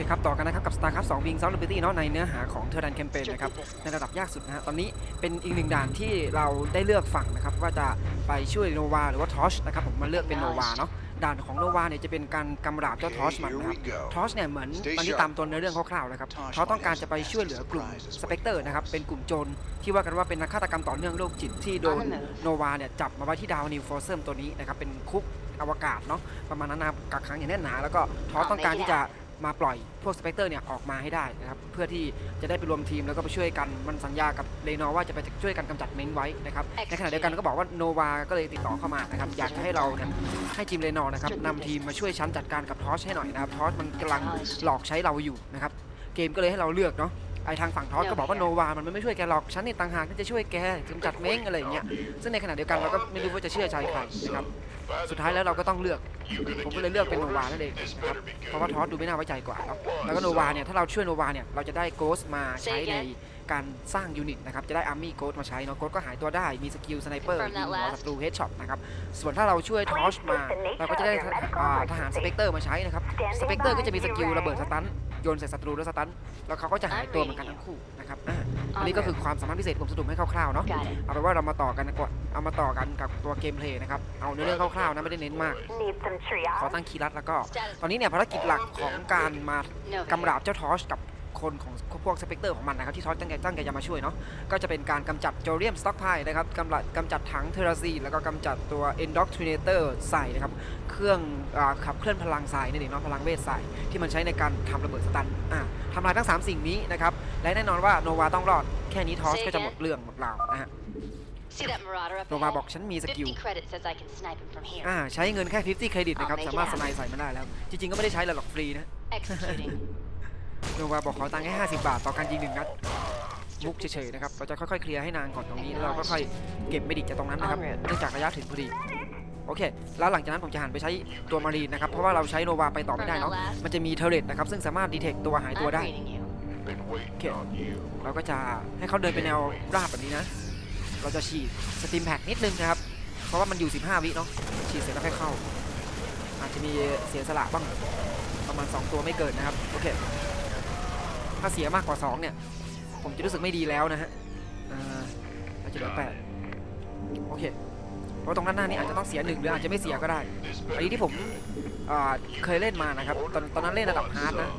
เคครับต่อกันนะครับกับ StarCraft 2 Wings of Liberty เนาะในเนื้อหาของ t e r r a n Campaign นะครับในระดับยากสุดนะฮะตอนนี้เป็นอีกหนึ่งด่านที่เราได้เลือกฝั่งนะครับว่าจะไปช่วยโนวาหรือว่าทอชนะครับผมมาเลือกเป็นโนวาเนาะด่านของโนวาเนี่ยจะเป็นการกำราบเจ้าทอชมันนะครับทอชเนี่ยเหมือนตอนนี้ตามตัวเนื้อเรื่องคร่าวๆนะครับทอชต้องการจะไปช่วยเหลือกลุ่มสเปกเตอร์นะครับเป็นกลุ่มโจรที่ว่ากันว่าเป็นนักฆาตกรรมต่อเนื่องโรคจิตที่โดนโนวาเนี่ยจับมาไว้ที่ดาวนิวฟอร์เซมตัวนี้นะครับเป็นคุกอวกาศเนาะประมาณนั้นนะครับกักขังอย่างแน่นหนาแล้วก็ทอสต้องการที่จะ มาปล่อยพวกสเปกเตอร์เนี่ยออกมาให้ได้นะครับเพื่อที่จะได้ไปรวมทีมแล้วก็ไปช่วยกันมันสัญญากับเลนอว่าจะไปช่วยกันกำจัดเม้นไว้นะครับในขณะเดียวกันก็บอกว่าโนวาก็เลยติดต่อเข้ามานะครับอยากจะให้เราเนี่ยให้ทีมเลนอนะครับนำทีมมาช่วยชั้นจัดการกับทอสให้หน่อยนะครับทอสมันกำลังหลอกใช้เราอยู่นะครับเกมก็เลยให้เราเลือกเนาะไอ ทางฝั่งทอสก็บอกว่าโนวา มันไม่ช่วยแกหรอก ฉันนี่ต่างหากที่จะช่วยแกกำจัดเม้งอะไรอย่างเงี้ย ซึ่งในขณะเดียวกันเราก็ไม่รู้ว่าจะเชื่อใจใครนะครับ สุดท้ายแล้วเราก็ต้องเลือก ผมก็เลยเลือกเป็นโนวานั่นเองนะครับ เพราะว่าทอสดูไม่น่าไว้ใจกว่าเนาะแล้วก็โนวาเนี่ย ถ้าเราช่วยโนวาเนี่ย เราจะได้โกสมาใช้ในการสร้างยูนิตนะครับ จะได้อาร์มี่โกสมาใช้เนาะโกสก็หายตัวได้ มีสกิลสไนเปอร์ยิงหัวศัตรูเฮดช็อตนะครับ ส่วนถ้าเราช่วยทอชมา เราก็จะได้อ่าทหารสเปกเตอร์มาใช้นะครับ สเปกเตอร์ก็จะมีสกิลระเบิดสตัน โยนใส่ศัตรูแล้วสตันแล้วเขาก็จะหายตัวเหมือนกันทั้งคู่นะครับอ่าอันนี้ก็คือความสามารถพิเศษที่ผมสรุปให้คร่าวๆเนาะ Got it. เอาเป็นว่าเรามาต่อกันดีกว่าเอามาต่อกันกับตัวเกมเพลย์นะครับ เอาในเรื่องคร่าวๆนะไม่ได้เน้นมาก Need some ขอ triage? ตั้งคีย์ลัดแล้วก็ ตอนนี้เนี่ยภารกิจหลักของการมา No กำราบเจ้าทอชกับ คนของพวกสเปกเตอร์ของมันนะครับที่ทอชตั้งใจตั้งใจจะมาช่วยเนาะก็จะเป็นการกำจัดโจเรียมสต็อกไพนะครับกำจัดกำจัดถังเทอราซีแล้วก็กำจัดตัว Indoctrinator ใส่นะครับเครื่องอาขับเคลื่อนพลังทรายนั่นเองเนาะพลังเวทใส่ที่มันใช้ในการทำระเบิดสตันอ่าทำลายทั้ง 3 สิ่งนี้นะครับและแน่นอนว่าโนวาต้องรอดแค่นี้ทอชก็จะหมดเรื่องหมดราวนะฮะ See that marauder up โนวา ahead? บอกฉันมีสกิล50 credit says I can snipe him from here. อ่าใช้เงินแค่ 50 เครดิตนะครับ I'll make it สามารถส happen ไนด์ใส่มันได้แล้ว จริงๆ ก็ไม่ได้ใช้หรอกฟรีนะ Executing. โนวาบอกขอตังค์แค่50 บาท ต่อการยิงหนึ่งนัดมุกเฉยๆนะครับ เราจะค่อยๆเคลียร์ให้นางก่อนตรงนี้แล้วเราก็ค่อยเก็บเมดิกจากตรงนั้นนะครับ On route เนื่องจากระยะถึงพอดี โอเค แล้วหลังจากนั้นผมจะหันไปใช้ตัวมารีนนะครับ เพราะว่าเราใช้โนวาไปต่อไม่ได้เนาะ มันจะมีเทอร์เรตนะครับ ซึ่งสามารถดีเทคตัวหายตัว I'm ได้ reading you. Been waiting Okay. on you. เราก็จะให้เขาเดินไปแนวราบแบบนี้นะ เราจะฉีดสต e มแพ็กนิดนึงนะครับ เพราะว่ามันอยู่ 15 วิเนาะ ฉีดเสร็จแล้วค่อยเข้า อาจจะมีเสียสละบ้างประมาณ 2 ตัวไม่เกินนะครับ โอเค ถ้าเสียมากกว่า 2 เนี่ย ผมจะรู้สึกไม่ดีแล้วนะฮะอ่าอาจจะเหลือ8โอเค เพราะตรงด้านหน้านี้อาจจะต้องเสียหนึ่งหรืออาจจะไม่เสียก็ได้ This อันนี้ที่ผมอ่าเคยเล่นมานะครับ ตอนตอนนั้นเล่นระดับฮาร์ดนะ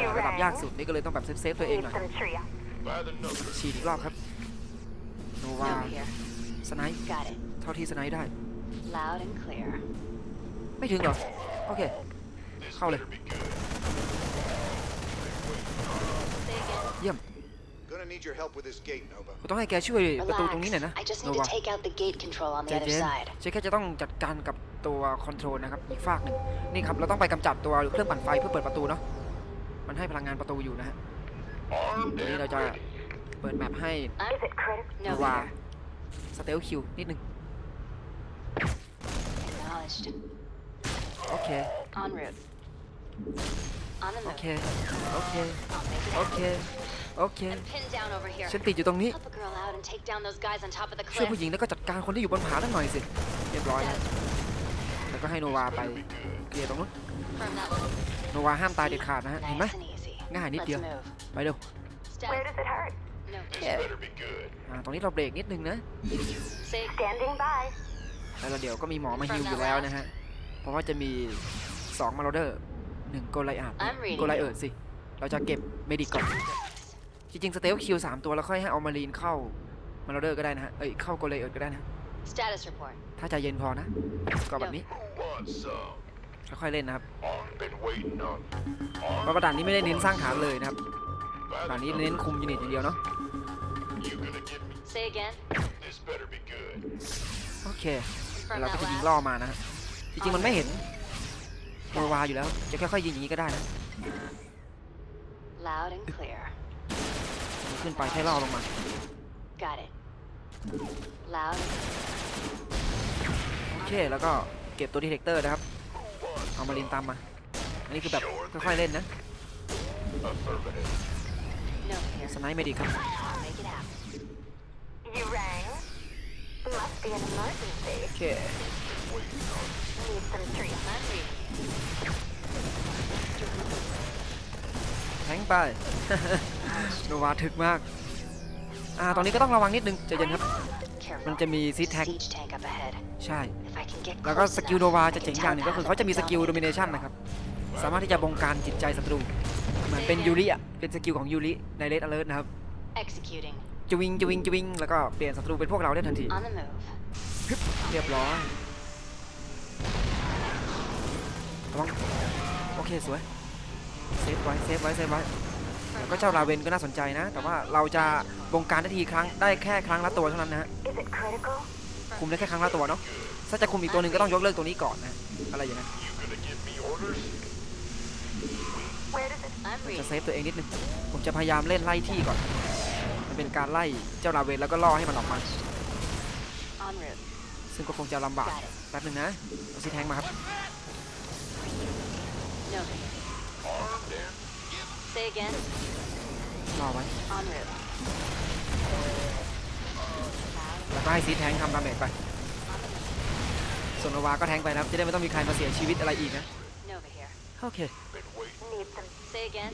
You ระดับ rang? ยากสุดนี่ก็เลยต้องแบบเซฟๆตัวเอง Need หน่อย some triage? by the numbers. ฉีดอีกรอบครับโนวา No here. สไนป์ Got it. เท่าที่สไนป์ได้ Loud and clear. ไม่ถึงเหรอ โอเค This Call it. better be good. Say again. เยี่ยม Gonna need your help with this gate, Nova. ผมต้องให้แกช่วยประตูตรงนี้หน่อย Relax. นะ I just โน need วา to take out the gate control on ใจ the other เย็น side. ใช่แค่จะต้องจัดการกับตัวคอนโทรลนะครับ อีกฝากหนึ่งนี่ครับ เราต้องไปกำจัดตัวเครื่องปั่นไฟเพื่อเปิดประตูเนาะ มันให้พลังงานประตูอยู่นะฮะ Armed ทีนี้ and เราจะ ready. เปิดแมปให้ I'm Is it critical? โน no วา here. สเตลคิวนิดนึง Acknowledged. โอเค En route. On the โอ move. เค โอเค I'll make it โอเค happen. โอเค I'm pinned down over here. ฉันติดอยู่ตรงนี้ Help a girl out and take down those guys on top of the ช่วย cliff. ผู้หญิงแล้วก็จัดการคนที่อยู่บนผานั่นหน่อยสิ เรียบร้อยแล้วแล้วก็ให้โนวาไปเคลียร์ตรงนู้น Confirm that one. โนวาห้ามตายเด็ดขาดนะฮะ เห็นไหม Nice and easy. ง่ายนิด Let's เดียว move. ไปเร็ว Where Status. does it hurt? No. This Yeah. better be good. อ่าตรงนี้เราเบรกนิดนึงนะ Say Standing by. แล้วเดี๋ยวก็มีหมอมาฮิวอยู่แล้วนะฮะ เพราะว่าจะมี2มาโรเดอร์หนึ่งโกไลอาด I'm reading โกไลเอิร์ดสิ เราจะเก็บเมดิกก่อน จริงๆสเตลคิว3ตัวแล้วค่อยให้เอามารีนเข้ามาโรเดอร์ก็ได้นะฮะ เอ้ยเข้าโกไลเอิร์ดก็ได้นะ status report. ถ้าใจเย็นพอนะ ก็แบบนี้ Who wants some? ค่อยๆเล่นนะครับ Armed been waiting on. เพราะว่าด่านนี้ไม่ได้เน้นสร้างฐานเลยนะครับ By ด่าน the นี้เน้น numbers. คุมยูนิตอย่างเดียวเนาะ You gonna get me? Say again. This better be good. โอเค Confirm เราก็ that จะยิง last. ล่อมานะฮะจริงๆมันไม่เห็นโนวาอยู่แล้ว จะค่อยๆยิงอย่างนี้ก็ได้นะ Loud and clear. ขึ้นไปแค่ล่อลงมา Got it. Loud. โอเคแล้วก็เก็บตัวดีเทคเตอร์นะครับ เอามารินตามมา อันนี้คือแบบค่อยๆเล่นนะ Affirmative. No here. สไนป์เมดิครับ I'll make it happen. You rang? Must be an emergency. โอเค Need some triage? I'm reading. งไป โนวาถึกมากอ่าตอนนี้ก็ต้องระวังนิดนึงใจเย็นครับ Careful. มันจะมีซีแท็ก Siege tank up ahead. ใช่ If I can get แล้วก็ close สกิล enough, โนวา I จะ can เจ๋งอย่างหนึ่งก็คือเขาจะมีสกิลโดมิเนชันนะครับ สามารถที่จะบงการจิตใจศัตรู เหมือนเป็นยูริอะ เป็นสกิลของยูริในเลดอเลิร์นะครับ Executing. จะวิงจะวิงจะวิงแล้วก็เปลี่ยนศัตรูเป็นพวกเราได้ทันที On the move. เรียบร้อยระวังโอเคสวยเซฟไว้เซฟไว้เซฟไว้ แล้วก็เจ้าลาเวนก็น่าสนใจนะ แต่ว่าเราจะบงการได้ทีครั้งได้แค่ครั้งละตัวเท่านั้นนะฮะ Is it critical? คุมได้แค่ครั้งละตัวเนาะถ้าจะคุมอีกตัวหนึ่งก็ต้องยกเลิกตัวนี้ก่อนนะอะไรอย่างนั้น You gonna give me orders? Where does it I'm จะ reading. เซฟตัวเองนิดนึงผมจะพยายามเล่นไล่ที่ก่อน มันเป็นการไล่เจ้าลาเวนแล้วก็ล่อให้มันออกมา En route. ซึ่งก็คงจะลำบาก Got it. แป๊บนึงนะเอาซีแทงมาครับ Nova here. Armed and Say again. รอไว้ En route. แล้วก็ให้ซีแทงทำดาเมจไป ส่วนโนวาก็แทงไปนะครับ จะได้ไม่ต้องมีใครมาเสียชีวิตอะไรอีกนะ Nova here. โอเค been waiting. need some? Say again.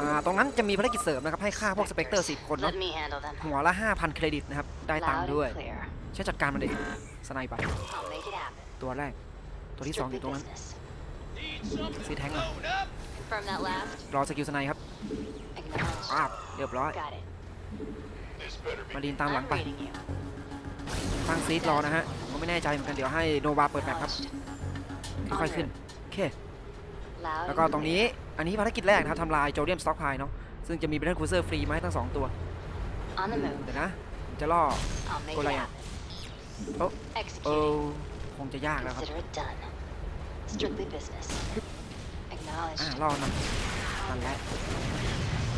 อ่า ตรงนั้นจะมีภารกิจเสริมนะครับ ให้ฆ่าพวกสเปกเตอร์สิบคนเนาะ Let me handle them. หัวละ 5,000 เครดิตนะครับ ได้ตังค์ Loud ด้วย and clear. ใช้จัดการมันเด็กสไนไป I'll make it happen. ตัวแรก ตัวที่สองอ Strictly ยู่ตรงนั้น business. ซีแทงมา Confirm that last. รอสกิลสไนครับ Acknowledged. อ้าวเรียบร้อย Got it. This better be มาดีนตามหลัง I'm ไป reading you. ตั้งซีดรอนะฮะ ผมไม่แน่ใจเหมือนกัน เดี๋ยวให้โนวาเปิดแมปครับ Acknowledged. ค่อยๆขึ้น โอเค Loud แล้วก็ and ตรงนี้ clear. อันนี้ภารกิจแรกนะครับทำลายโจเดียมสต็อกไพเนาะ ซึ่งจะมีเบรนคูเซอร์ฟรีมาให้ทั้งสองตัว On the move. เดี๋ยวนะผมจะล่อ I'll make Go it like happen. โอ้เอ Executing. อคงจะยากแล้วครับ Consider it done. Strictly business. อ่า Acknowledged. ล่อมันนั่นแหละ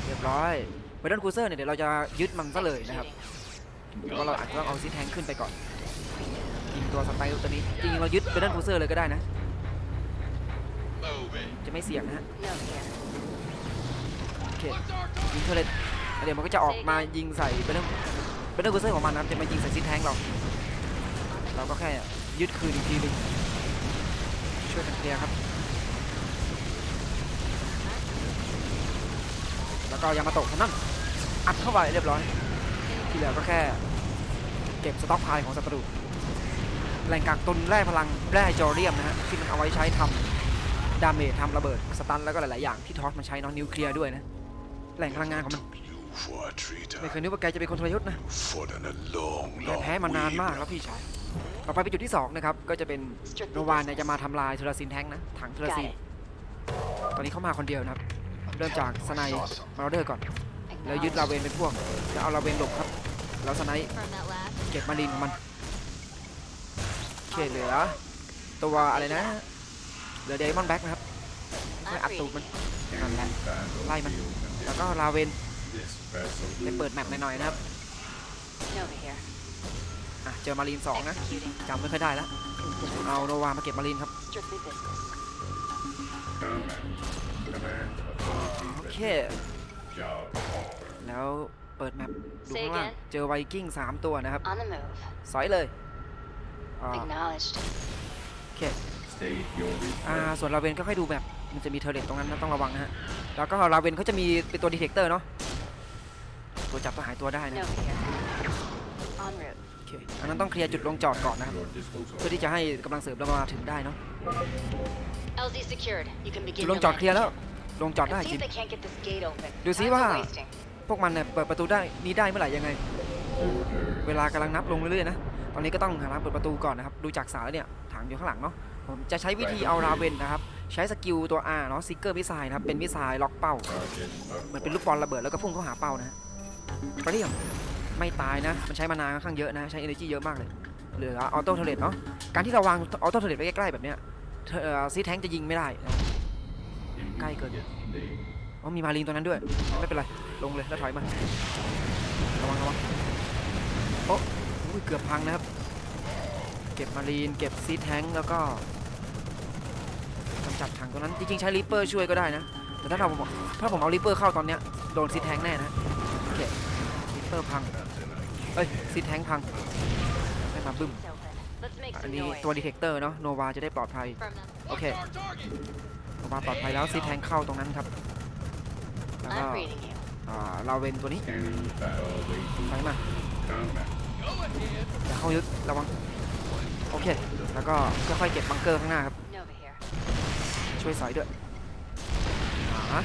เรียบร้อยเบรนคูเซอร์เนี่ยเดี๋ยวเราจะยึดมันซะเลยนะครับก็เราอาจจะต้องเอาซีแทงขึ้นไปก่อนยิงตัวสไปร์ตัวนี้จริงๆเรายึดเบรนคูเซอร์เลยก็ได้นะ จะไม่เสี่ยงนะฮะโอเคยิงเทเลตเดี๋ยวมันก็จะออกมายิงใส่เบรนเบรนคูเซอร์ของมันนะครับจะมายิงใส่ซีแทงเราเราก็แค่ยึดคืนอีกทีหนึงช่วยกันเคลียร์ครับ แล้ว ก็ยามาโตะท่านั่นอัดเข้าไปเรียบร้อย ที่เหลือก็แค่ เก็บสต็อกพายของศัตรูแหล่งกักตุนแร่พลังแร่จอเรียมนะฮะที่มันเอาไว้ใช้ทำดาเมจทำระเบิดสตันแล้วก็หลาย ๆ อย่างที่ทอสมันใช้เนาะนิวเคลียร์ด้วยนะ แหล่งพลังงานของมัน You for a treater. ไม่เคยนึกว่าแกจะเป็นคนทรยศนะ Fought in a long, แก long แพ้มานานมาก way. แล้วพี่ชายต่อไปเป็นจุดที่สองนะครับก็จะเป็น Strictly โนวานเนี่ย business. จะมาทำลายเทอร์ซินแทงค์นะถังเทอร์ Got ซิน it. ตอนนี้เข้ามาคนเดียวนะครับ เริ่มจากสไนมาราเดอร์ก่อน แล้วยึด Acknowledged. ลาเวนเป็นพวก แล้วเอาลาเวนหลบครับ แล้วสไน Confirm that last. เก็บมารินของมันโอเคเหลือ ตัวอะไรนะ เหลือเดมอนแบ็กนะครับค่อย I'm อัดตูด reading มัน you. นั่นแหละไล่มัน แล้วก็ลาเวนไปเปิดแมปหน่อยๆนะครับ Nova here. อะเจอมารีนสองนะ Executing. จำไม่ค่อยได้แล้วเอาโนวามาเก็บมารีนครับ Strictly business. โอเค แล้วเปิดแมปดู Say ข้างล่าง again. เจอไวกิ้งสามตัวนะครับ On the move. สอยเลยอ่า Acknowledged. โอเคอ่าส่วนลาเวนก็ค่อยดูแบบมันจะมีเทอร์เรตตรงนั้นนะต้องระวังนะฮะ แล้วก็ลาเวนเขาจะมีเป็นตัวดีเทคเตอร์เนาะตัวจับตัวหายตัวได้นะ Nova here. En route. โอเคอันนั้นต้องเคลียร์จุดลงจอดก่อนนะครับเพื่อที่จะให้กำลังเสริมเรามาถึงได้เนาะ LZ secured. You can จุ begin ดลง your จอดเคลียร์แล้ว landing. ลงจอดได้ Let's จ see ริง if they can't get this gate open. ดูซิ Time's ว่า wasting. พวกมันเนี่ยเปิดประตูได้นี้ได้เมื่อไหร่ยังไง เวลากำลังนับลงเรื่อยๆนะ ตอนนี้ก็ต้องหาทางเปิดประตูก่อนนะครับ ดูจากสายแล้วเนี่ยถังอยู่ข้างหลังเนาะ ผมจะใช้วิธีเอาราเวนนะครับ ใช้สกิลตัว R เนาะซิกเกอร์มิสไซล์นะครับ เป็นมิสไซล์ล็อกเป้า เหมือนเป็นลูกบอลระเบิดแล้วก็พุ่งเข้าหาเป้านะฮะเปรี้ยงไม่ตายนะ มันใช้มานานค่อนข้างเยอะนะ ใช้ energy เยอะมากเลย เหลือออโต้เทเลตเนาะ การที่เราวางออโต้เทเลตไว้ใกล้ๆแบบเนี้ยซีแทงจะยิงไม่ได้นะ ใกล้เกินอ๋อมีมารีนตัวนั้นด้วย ไม่เป็นไร ลงเลยแล้วถอยมา ระวังระวังโอ้อุ๊ยเกือบพังนะครับ เก็บมารีน เก็บซีแทงแล้วก็กำจัดถังตัวนั้น จริงๆ ใช้ริปเปอร์ช่วยก็ได้นะ แต่ถ้าเราผมถ้าผมเอาริปเปอร์เข้าตอนเนี้ย โดนซีแทงแน่นะโอเคริปเปอร์พัง เอ้ยซีแทงพังไม่มาบึ้ม It's open. Let's make อัน some นี้ noise. ตัวดีเทคเตอร์เนาะ โนวาจะได้ปลอดภัย Confirm that. โอเค โนวาปลอดภัยแล้วซีแทงเข้าตรงนั้นครับแล้วก็ I'm reading you. อ่าเราเวนตัวนี้ Scanning battle waiting ไปมา combat. อย่าเข้าลึกระวังโอเค แล้วก็ค่อยๆเก็บบังเกอร์ข้างหน้าครับ Nova here. ช่วยสอยด้วยอ่า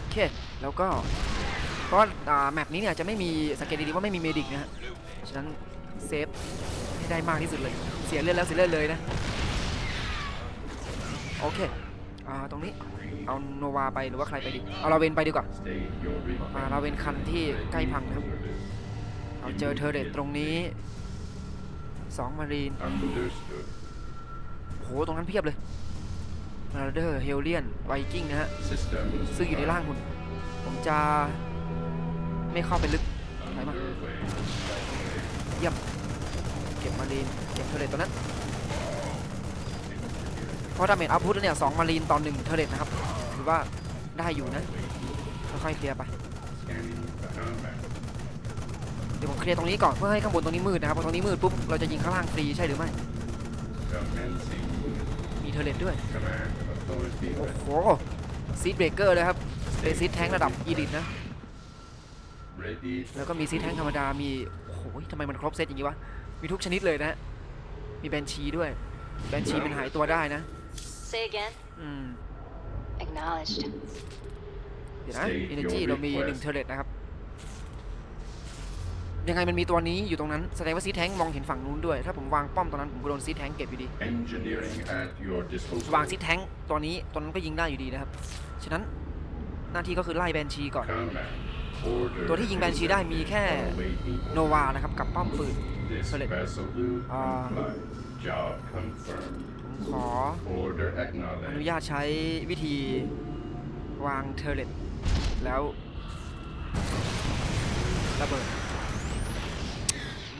โอเค แล้วก็เพราะว่าอ่าแมปนี้เนี่ยจะไม่มีสังเกตดีๆว่าไม่มีเมดิกนะฮะ ฉะนั้นเซฟให้ได้มากที่สุดเลย เสียเลือดแล้วเสียเลือดเลยนะ โอเคอ่าตรงนี้เอาโนวาไปหรือว่าใครไปดี เอาลาเวนไปดีกว่าอ่าลาเวนคันที่ใกล้พังนะครับ เอาเจอเทอร์เรตตรงนี้สองมารีนโหตรงนั้นเพียบเลยราเดอร์เฮลเลียนไวกิ้งนะฮะซึ่งอยู่ในร่างคุณ ผมจะไม่เข้าไปลึกไปมาเยี่ยมเก็บมารีนเก็บเทอร์เรตตัวนั้น ราะดาเมจอัพพุทเนี่ยสองมารีนต่อหนึ่งเทอร์เรตนะครับถือว่าได้อยู่นะค่อยๆเคลียร์ไปเดี๋ยวผมเคลียร์ตรงนี้ก่อนเพื่อให้ข้างบนตรงนี้มืดนะครับพอตรงนี้มืดปุ๊บเราจะยิงข้างล่างฟรีใช่หรือไม่มีเทอร์เรตด้วยโอ้โหซีดเบรกเกอร์เลยครับเป็นซีดแทงระดับอีลิทนะแล้วก็มีซีดแทงธรรมดามีโอ้โหทำไมมันครบเซตอย่างนี้วะมีทุกชนิดเลยนะฮะมีแบนชีด้วยแบนชีเป็นหายตัวได้นะ Say again. อืม Acknowledged. เดี๋ยวนะ State Energy your เรามี request หนึ่งเทอร์เรตนะครับ ยังไงมันมีตัวนี้อยู่ตรงนั้นแสดงว่าซีดแทงมองเห็นฝั่งนู้นด้วย ถ้าผมวางป้อมตรงนั้นผมก็โดนซีดแทงเก็บอยู่ดี Engineering at your disposal. วางซีดแทงตัวนี้ตัวนั้นก็ยิงได้อยู่ดีนะครับ ฉะนั้นหน้าที่ก็คือไล่แบนชีก่อน Combat. Order. ตัวที่ยิงแบนชีได้มีแค่ Awaiting โนวานะครับกับป้อมปืน This Solid. vessel will Ah. comply. Job confirmed. ขออนุญาตใช้วิธีวางเทเรตแล้วระเบิด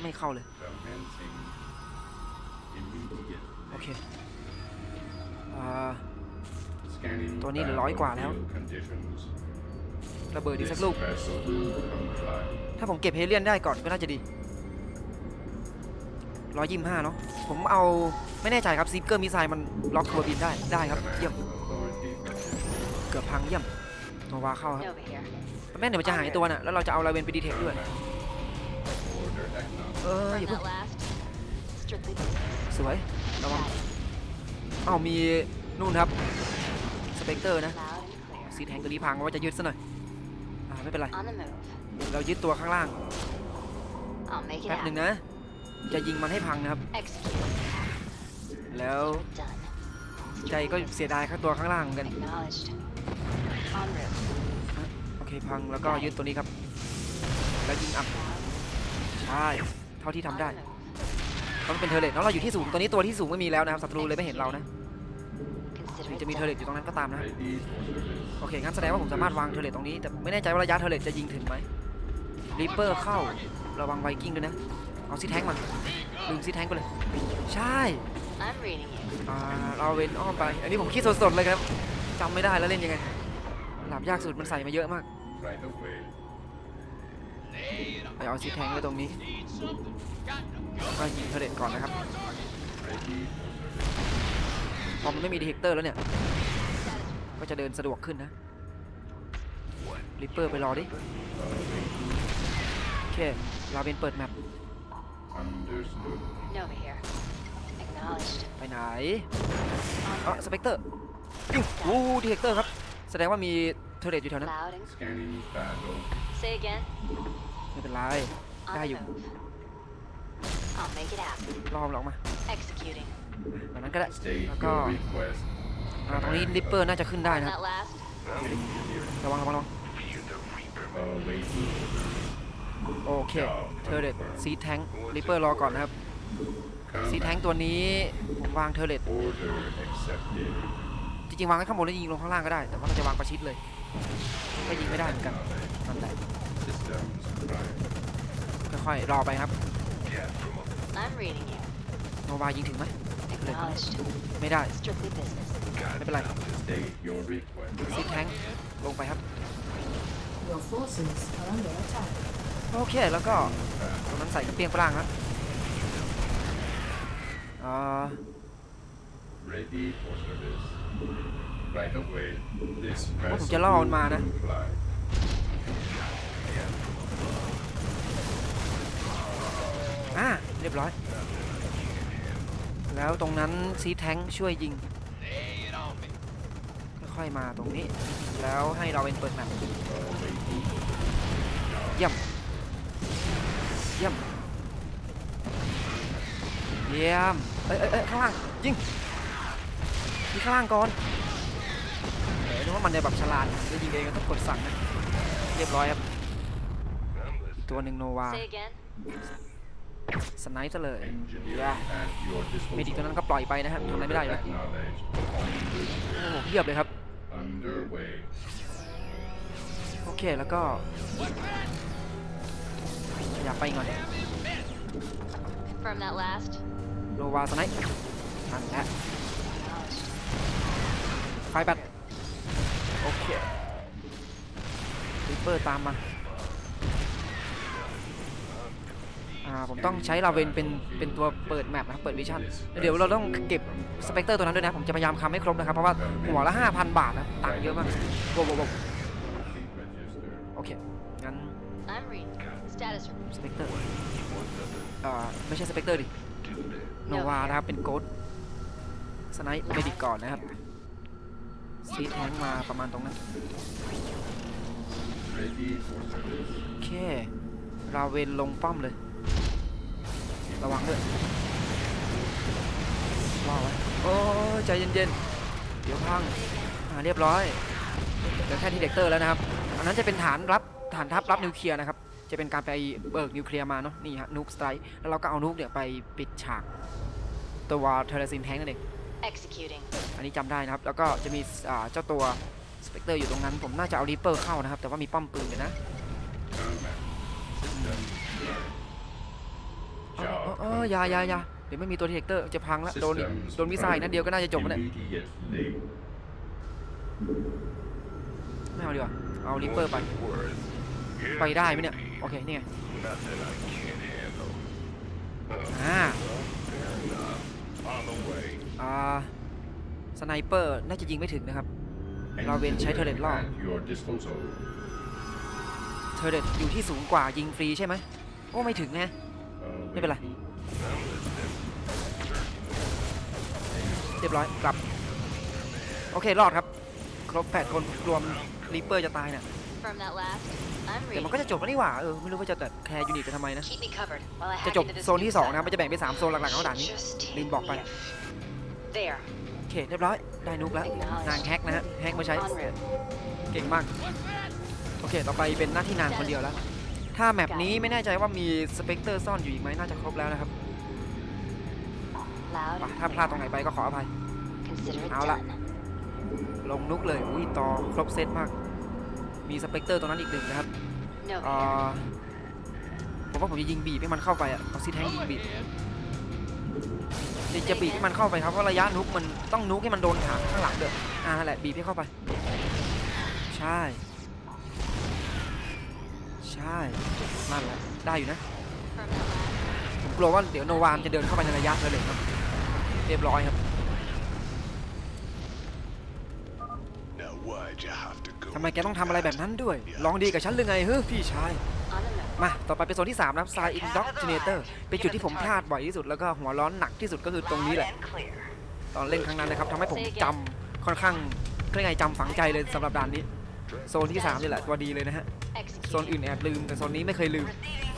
ไม่เข้าเลย โอเคตัวนี้ร้อยกว่าแล้ว ระเบิดอีกสักลูก ถ้าผมเก็บเฮเลียนได้ก่อนก็น่าจะดี ร้อยยี่ห้าเนาะผมเอาไม่แน่ใจครับซิปเกอร์มิสไซล์มันล็อกตัวบินได้ได้ครับเยี่ยม Authority ready. เกือบพังเยี่ยมโนวาเข้าครับ Nova here. แม่นเดี๋ยวมันจะหายตัวน่ะแล้วเราจะเอาลาเวนไปดีเทคด้วย Order acknowledged. เออ From อย่าเพิ่ง that last. Strictly business. สวยระวังอ้าวมีนู่นครับสเปกเตอร์นะ Loud and clear. ซีแทงตัวนี้พังว่าจะยึดซะหน่อยอ่าไม่เป็นไร On the move. เรายึดตัวข้างล่าง I'll make it แป๊บหนึ่ง happen. นะ จะยิงมันให้พังนะครับ Execute. แล้ว Done. ใจก็เสียดายข้างตัวข้างล่างเหมือนกัน Acknowledged. En route. โอเคพังแล้วก็ยึดตัวนี้ครับ แล้วยิงอัพใช่เท่าที่ทำ On ได้ the move. เพราะมันเป็นเทอร์เรตแล้วเราอยู่ที่สูงตัวนี้ตัวที่สูงไม่มีแล้วนะครับศัตรูเลยไม่เห็นเรานะ Consider ถึง it จะมีเทอร์เร done. ตอยู่ตรงนั้นก็ตามนะ Ready for service. โอเคงั้นแสดงว่าผมสามารถวางเทอร์เรตตรงนี้แต่ไม่แน่ใจว่าระยะเทอร์เรตจะยิงถึงไหมรีเปอร์เข้าระวังไวกิ้งด้วยนะ เอาซีแทงมันลืมซีแทงไปเลย ใช่ I'm reading you. อ่าเราเว้นอ้อมไป อันนี้ผมคิดสดๆเลยครับจำไม่ได้แล้วเล่นยังไงหลับยากสุดมันใส่มาเยอะมาก Right away. ไปเอาซีแทงไว้ตรงนี้ก็ยิงเทอร์เรตก่อนนะครับ Ready for service. พอมันไม่มีดีเทคเตอร์แล้วเนี่ย ก็จะเดินสะดวกขึ้นนะริปเปอร์ไปรอดิ โอเคเราเป็นเปิดแมป Understood. Nova here. Acknowledged. ไปไหน En อ๋อ route. สเปกเตอร์อู้ดีเทคเตอร์ครับ แสดงว่ามีเทอร์เรตอยู่แถวนั้น Loud and Scanning battle. say again. ไม่เป็นไร On ได้ the อยู่ move. I'll make it happen. รอมนออกมา Executing. แบบนั้นก็ได้ State แล้วก็ your request. อ่าตรงนี้ริปเปอร์น่าจะขึ้นได้ From นะครับ that last. ระวังระวังระวัง Awaiting โอเคเทอร์เรตซีแทงริปเปอร์รอก่อนนะครับซีแทง combat. ตัวนี้ผมวางเทอร์เรต Order accepted. จริงๆวางไว้ข้างบนแล้วยิงลงข้างล่างก็ได้ แต่ว่าเราจะวางประชิดเลยก็ยิงไม่ได้เหมือนกันนั่นแหละ Systems prime. ค่อยๆรอไปครับ I'm reading you. โนวายิงถึงไหม Acknowledged. ไม่ได้ Strictly business. ไม่เป็นไร State your request. ซีแทงลงไปครับ Your forces are under attack. โอเคแล้วก็ตรงนั้นใส่กระเปียงปร่างครับอ่า Ready for service. Right away. This ว่าผม vessel จะล่อมันมานะ will fly. อ่าเรียบร้อย แล้วตรงนั้นซีแทงช่วยยิง ค่อยๆมาตรงนี้ แล้วให้เราเป็นเปิดแมปเยี่ยม เยี่ยม เยี่ยม เอ้ยเอ้ยเอ้ยข้างล่าง ยิงยิงข้างล่างก่อนเอ๋นึกว่ามันจะแบบฉลาดจะยิงเองก็ต้องกดสั่งนะ เรียบร้อยครับอีกตัวหนึ่งโนวา Say again. สไนป์ซะเลย Engineer อย่า at your เมดิกตัว disposal. นั้นก็ปล่อยไปนะครับทำอะไรไม่ได้อยู่แล้ว Acknowledged. โอ้โหเยียบเลยครับ Underway. โอเคแล้วก็ ขยับไปก่อน Confirm that last. โนวาสไนป์นั่นแหละ Acknowledged. ไฟแบตโอเคริปเปอร์ตามมาอ่าผมต้องใช้ลาเวนเป็นเป็นตัวเปิดแมปนะครับเปิดวิชั่นเดี๋ยวเราต้องเก็บสเปกเตอร์ตัวนั้นด้วยนะผมจะพยายามคำให้ครบนะครับเพราะว่าหัวละ 5,000 บาทนะตังค์เยอะมากโว้วโว้วโว้ว Complete register. โอเค Status report. สเปกเตอร์อ่าไม่ใช่สเปกเตอร์ดิ โนวานะครับ เป็นโกดสไนป์เมดิกก่อนนะครับซีแทงมาประมาณตรงนั้น Ready for service. โอเค ราเวนลงป้อมเลย ระวังด้วยว่าไว้โอ้ยใจเย็นๆ เดี๋ยวพังอ่าเรียบร้อยเหลือแค่ดีเด็กเตอร์แล้วนะครับ อันนั้นจะเป็นฐานรับฐานทัพรับนิวเคลียร์นะครับ จะเป็นการไปเบิกนิวเคลียร์มาเนาะนี่ฮะนุกสไตร์แล้วเราก็เอานุกเนี่ยไปปิดฉากตัวเทเลซินแทงนั่นเอง Executing. อันนี้จำได้นะครับ แล้วก็จะมีอ่าเจ้าตัวสเปกเตอร์อยู่ตรงนั้น ผมน่าจะเอาริปเปอร์เข้านะครับ แต่ว่ามีป้อมปืนอยู่นะเออ Job เอออยาอยาอยาเดี๋ยวไม่มีตัวดีเทคเตอร์จะพังละโดน Systems โดนมิสไซล์นัดเดียวก็น่าจะจบแล้วเนี่ย immediately. ไม่เอาดีกว่าเอาริปเปอร์ไป Worth. ไปได้ไหมเนี่ย โอเค นี่ไงอ่าอ่าสไนเปอร์น่าจะยิงไม่ถึงนะครับ เราเว้นใช้ turret ล่อเทเดตอยู่ที่สูงกว่ายิงฟรีใช่ไหมโอ้ไม่ถึงนะ ไม่เป็นไร เรียบร้อยกลับ โอเค รอดครับ ครบ8คนรวมริปเปอร์จะตายเนี่ย Confirm that last. I'm แต่ reading. มันก็จะจบแล้วนี่หว่าเออไม่รู้ว่าจะแต่แคร์ยูนิตไปทำไมนะ Keep me covered while I จะ hack จบ into this โซนที่ nuke 2นะครับ site. มันจะแบ่งเป็น3โซนหลักๆของด่านนี้ Just take ลินบอกไป me out. There. โอเคเรียบร้อย ได้นุกแล้ว นางแฮกนะฮะ แฮกมาใช้ En route. เก่งมาก โอเค ต่อไปเป็นหน้าที่นางคนเดียวแล้ว ถ้าแมปนี้ไม่แน่ใจว่ามีสเปกเตอร์ซ่อนอยู่อีกไหมน่าจะครบแล้วนะครับ Loud อะ and ถ้าพลาด clear. ตรงไหนไปก็ขออภัย Consider it Áo lạ. done. ลงนุกเลย อุ้ยต่อครบเซตมาก มีสเปกเตอร์ตรงนั้นอีกหนึ่งนะครับ No เอ่ fear. อผมว่าผมจะยิงบีบให้มันเข้าไปอะเอาซีแทงยิงบีบจะจะบีบให้มันเข้าไปครับเพราะระยะนุกมันต้องนุกให้มันโดนขาข้างหลังเด้ออ่านั่นแหละบีบให้เข้าไป ใช่ ใช่นั่นแหละได้อยู่นะ Confirm that last. ผมกลัวว่าเดี๋ยวโนวามจะเดินเข้าไปในระยะเลยครับ เรียบร้อยครับ Now why'd you have to go? ทำไมแกต้องทำอะไรแบบนั้นด้วย ลองดีกับฉันหรือไงเฮ้ยพี่ชาย On the move. มา ต่อไปเป็นโซนที่ 3 นะครับ Side Indoctrinator เป็นจุดที่ผมพลาดบ่อยที่สุดแล้วก็หัวร้อนหนักที่สุดก็คือตรงนี้แหละ And clear. ตอนเล่นครั้งนั้นนะครับทำให้ผมจำค่อนข้างเรียกไงจำฝังใจเลยสำหรับด่านนี้ โซนที่ 3 นี่แหละตัวดีเลยนะฮะ โซน Executing. อื่นแอบลืมแต่โซนนี้ไม่เคยลืม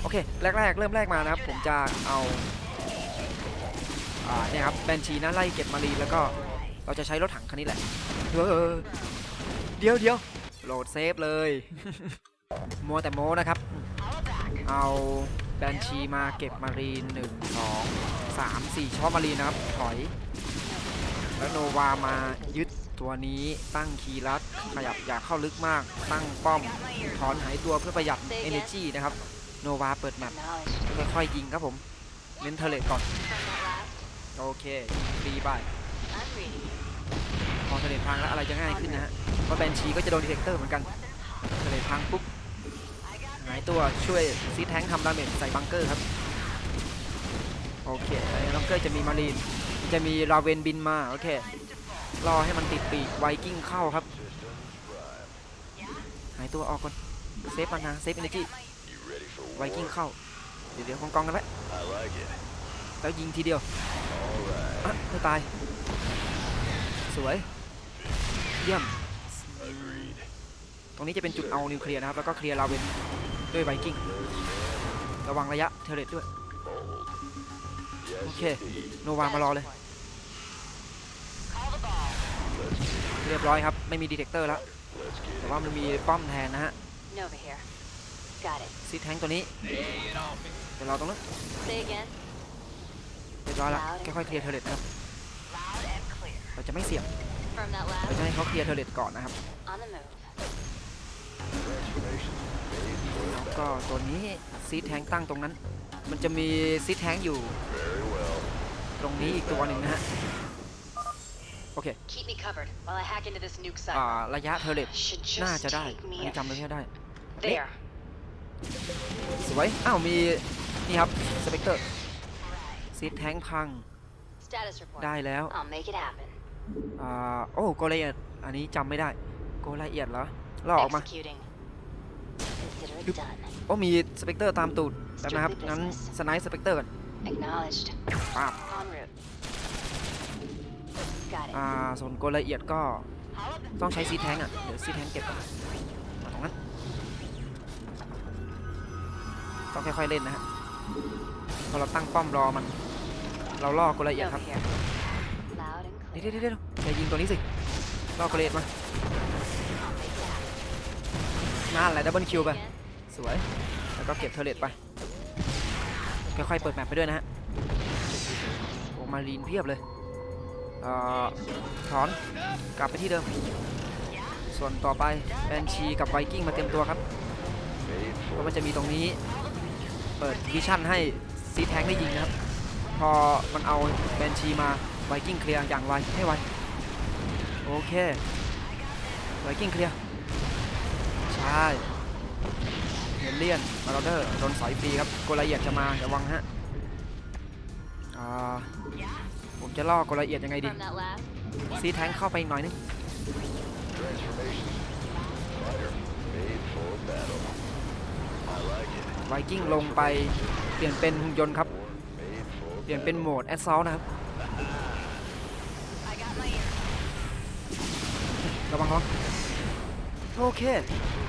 โอเค แรก ๆ เริ่มแรกมานะครับ ผมจะเอาอ่าเนี่ยครับแบนชีนะไล่เก็บมารีนแล้วก็เราจะใช้รถถังคันนี้แหละเออเดี๋ยวเดี๋ยว โหลดเซฟเลยมัวแต่โมนะครับ เอาแบนชีมาเก็บมารีนหนึ่งสองสามสี่ชอบมารีนนะครับ ถอย แล้วโนวามายึดตัวนี้ตั้งคีย์ลัดขยับอย่าเข้าลึกมาก ตั้งป้อม ถอนหายตัวเพื่อประหยัด Energy นะครับ โนวาเปิดแมป Acknowledged. ค่อยๆยิงครับผม เน้นเทเลตก่อน Confirm that last. โอเคฟรีไป I'm reading. พอเทเลตพังแล้วอะไรจะง่ายขึ้นนะฮะ เพราะแบนชีก็จะโดนดีเทคเตอร์เหมือนกันเทเลตพังปุ๊บหายตัวช่วยซีแทงทำดาเมจใส่บังเกอร์ครับ โอเคบังเกอร์จะมีมารีน จะมีราเวนบินมา โอเค รอให้มันติดปีกไวกิ้งเข้าครับ หายตัวออกก่อน เซฟมันนะเซฟเอเนจีไวกิ้งเข้า เดี๋ยวเดี๋ยวกองกองกันไว้แล้วยิงทีเดียวอะไม่ตาย สวย เยี่ยม รงนี้จะเป็นจุดเอานิวเคลียร์นะครับ แล้วก็เคลียร์ลาเวนด้วยไวกิ้ง ระวังระยะเทเลตด้วย โอเค โนวามารอเลย เรียบร้อยครับ ไม่มีดีเทคเตอร์แล้ว แต่ว่ามันมีป้อมแทนนะฮะซีแทงตัวนี้เดี๋ยวเราตรงนั้นเรียบร้อยแล้วค่อยๆเคลียร์เทเลตนะครับเราจะไม่เสี่ยงเราจะให้เขาเคลียร์เทเลตก่อนนะครับ แล้วก็ตัวนี้ซีแทงตั้งตรงนั้น มันจะมีซีแทงอยู่ ตรงนี้อีกตัวหนึ่งนะฮะ โอเค Keep me covered while I hack into this nuke อ่า site. ระยะเทเลต Should น่า just จะได้ take อัน me นี้ a จำไม่ได้ There. สวย อ้าว มี นี่ครับ สเปกเตอร์ซีแทงพัง Status report. ได้แล้ว I'll make it happen. อ่า โอ้โกละเอียด อันนี้จำไม่ได้ โกละเอียดเหรอ ล่อออกมา Executing. Consider it done. โอ้มีสเปกเตอร์ตามตูดแบบนะครับ งั้นสไนป์สเปกเตอร์กัน Acknowledged. ป้าบ En route. Got it. อ่าส่วนโกละเอียดก็ต้องใช้ซีแทงอะ เดี๋ยวซีแทงเก็บก่อนมาตรงนั้นต้องค่อยๆเล่นนะฮะพอเราตั้งป้อมรอมัน เราล่อโกละเอียดครับ Nova here. Loud and เดี๋ยว clear. เดี๋ยวเดี๋ยวอย่ายิงตัวนี้สิ ล่อโกละเอียดมา I'll make it happen. นั่นแหละดับเบิลคิวไป สวย แล้วก็เก็บเทเลตไป ค่อยๆเปิดแมปไปด้วยนะฮะโอ้มารีนเพียบเลยเอ่อถอน กลับไปที่เดิม ส่วนต่อไปแบนชีกับไวกิ้งมาเตรียมตัวครับเพราะมันจะมีตรงนี้ เปิดวิชั่นให้ซีแทงได้ยิงนะครับ พอมันเอาแบนชีมาไวกิ้งเคลียร์อย่างไวให้ไว โอเค ไวกิ้งเคลียร์ ใช่เฮเลียนมาราเดอร์โดนสอยฟรีครับโกละเอียดจะมาระวังฮะผมจะล่อโกละเอียดยังไงดีซีแทงเข้าไปอีกหน่อยนึงไวกิ้งลงไปเปลี่ยนเป็นหุ่นยนต์ครับ เปลี่ยนเป็นโหมดแอสซอลนะครับระวังระวัง โอเค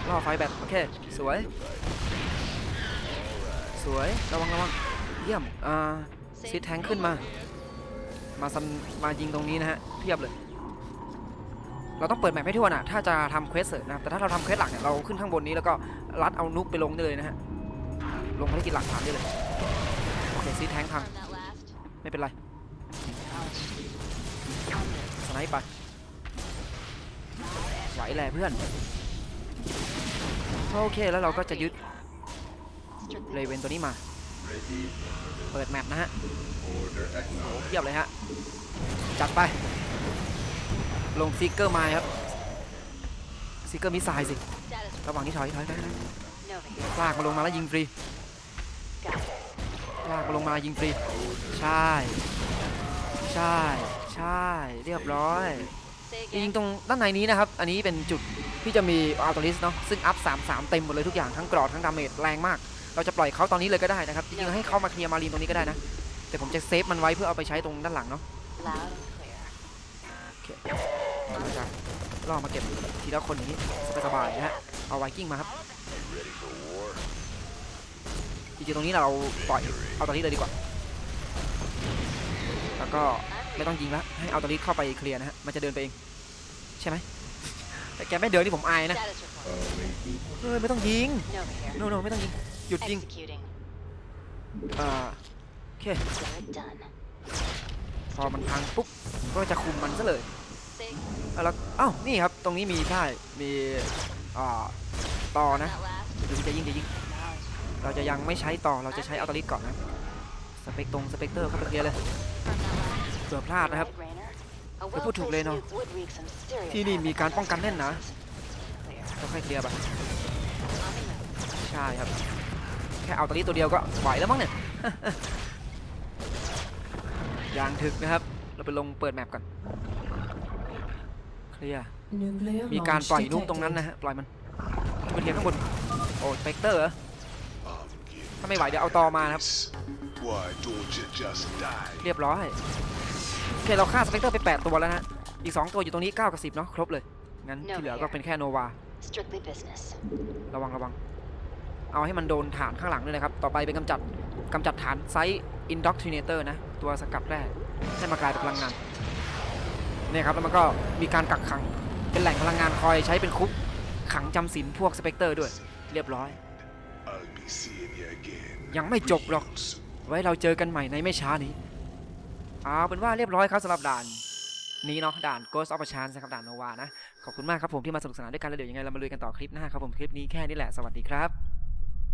ล่อไฟแบบโอเค สวย สวย ระวังระวังเยี่ยม อ่าซีแทงขึ้นมา มาซันมายิงตรงนี้นะฮะเพียบเลย เราต้องเปิดแมปให้ทั่วนะถ้าจะทำเควสเสริมนะแต่ถ้าเราทำเควสหลักเนี่ย เราขึ้นข้างบนนี้แล้วก็ลัดเอานุกไปลงได้เลยนะฮะ ลงภารกิจหลักฐานได้เลย โอเคซีแทงพัง ไม่เป็นไรสไนป์ไป ไหวแหละเพื่อน โอเคแล้วเราก็จะยึดเลเวนตัวนี้มา เปิดแมปนะฮะ Order acknowledged. เทียบเลยฮะ จัดไป ลงซิกเกอร์มาครับ ซิกเกอร์มิสไซล์สิ ระหว่างนี้ถอยถอยถอยถอย Nova here. ลากมาลงมาแล้วยิงฟรีลากมาลงมายิงฟรี ใช่ ใช่ ใช่ เรียบร้อย จริงๆตรงด้านในนี้นะครับ อันนี้เป็นจุดที่จะมีอัลต r ริสเนาะซึ่งอัพ 3 3 เต็มหมดเลยทุกอย่างทั้งกรอดทั้งดาเมจแรงมาก เราจะปล่อยเขาตอนนี้เลยก็ได้นะครับจริงๆให้เขามาเคลียร์มารีนตรงนี้ก็ได้นะ แต่ผมจะเซฟมันไว้เพื่อเอาไปใช้ตรงด้านหลังเนาะ Loud and clear. โอเคจะล่อมาเก็บทีละคนอย่างนี้สบายๆนะฮะเอาไวกิ้งมาครับจริงๆตรงนี้เราปล่อยเอาตอนนี้เลยดีกว่า แล้วก็ ไม่ต้องยิงแล้วให้เอาตอนนี้เข้าไปเคลียร์นะฮะมันจะเดินไปเองใช่ไหมแต่แกไม่เดินนี่ผมอายนะ Status report. Awaiting เออไม่ต้องยิง Nova here. โนโนไม่ต้องยิง หยุดยิง Executing. อ่าโอเค Consider it done. พอมันพังปุ๊บก็จะคุมมันซะเลย Say แล้วอ้าวนี่ครับ ตรงนี้มีใช่มีอ่าต่อ from นะ that last. เดี๋ยวจะยิงจะยิง Acknowledged. เราจะยังไม่ใช้ต่อ เราจะใช้อัลตริสก่อนนะ สเปกตรง สเปกเตอร์เข้าไปเคลียร์เลย From that last. เกือบพลาดนะครับไม่พูดถูกเลยเนาะที่นี่มีการป้องกันแน่นนะ Clear. ค่อยเคลียร์ไปใช่ครับ แค่เอาตัวนี้ตัวเดียวก็ไหวแล้วมั้งเนี่ยยางถึกนะครับ เราไปลงเปิดแมปก่อนเฮีย Nuclear มีการปล่อยนุกตรงนั้นนะฮะปล่อยมันขึ้นเทียนข้างบนโอ้สเปกเตอร์เหรอถ้าไม่ไหวเดี๋ยวเอาตอมานะครับ เรียบร้อย เคเราฆ่าสเปกเตอร์ไป 8 ตัวแล้วนะฮะ อีก 2 ตัวอยู่ตรงนี้ 9 กับ 10 เนาะครบเลย งั้นที่เหลือก็เป็นแค่โนวา Strictly business. ระวังระวัง เอาให้มันโดนฐานข้างหลังด้วยนะครับ ต่อไปเป็นกำจัดกำจัดฐานไซส์ Indoctrinator นะ ตัวสกัดแร่ให้มากลายเป็นพลังงานเนี่ยครับแล้วมันก็มีการกักขังเป็นแหล่งพลังงานคอยใช้เป็นคุกขังจำศีลพวกสเปกเตอร์ด้วย เรียบร้อย I'll be seeing you again. ยังไม่จบหรอก real soon. ไว้เราเจอกันใหม่ในไม่ช้านี้ เอาเป็นว่าเรียบร้อยครับสำหรับด่านนี้เนาะด่าน Ghost of a Chance นะครับด่านโนวานะ ขอบคุณมากครับผมที่มาสนุกสนานด้วยกันแล้วเดี๋ยวยังไงเรามาลุยกันต่อคลิปหน้าครับผมคลิปนี้แค่นี้แหละสวัสดีครับ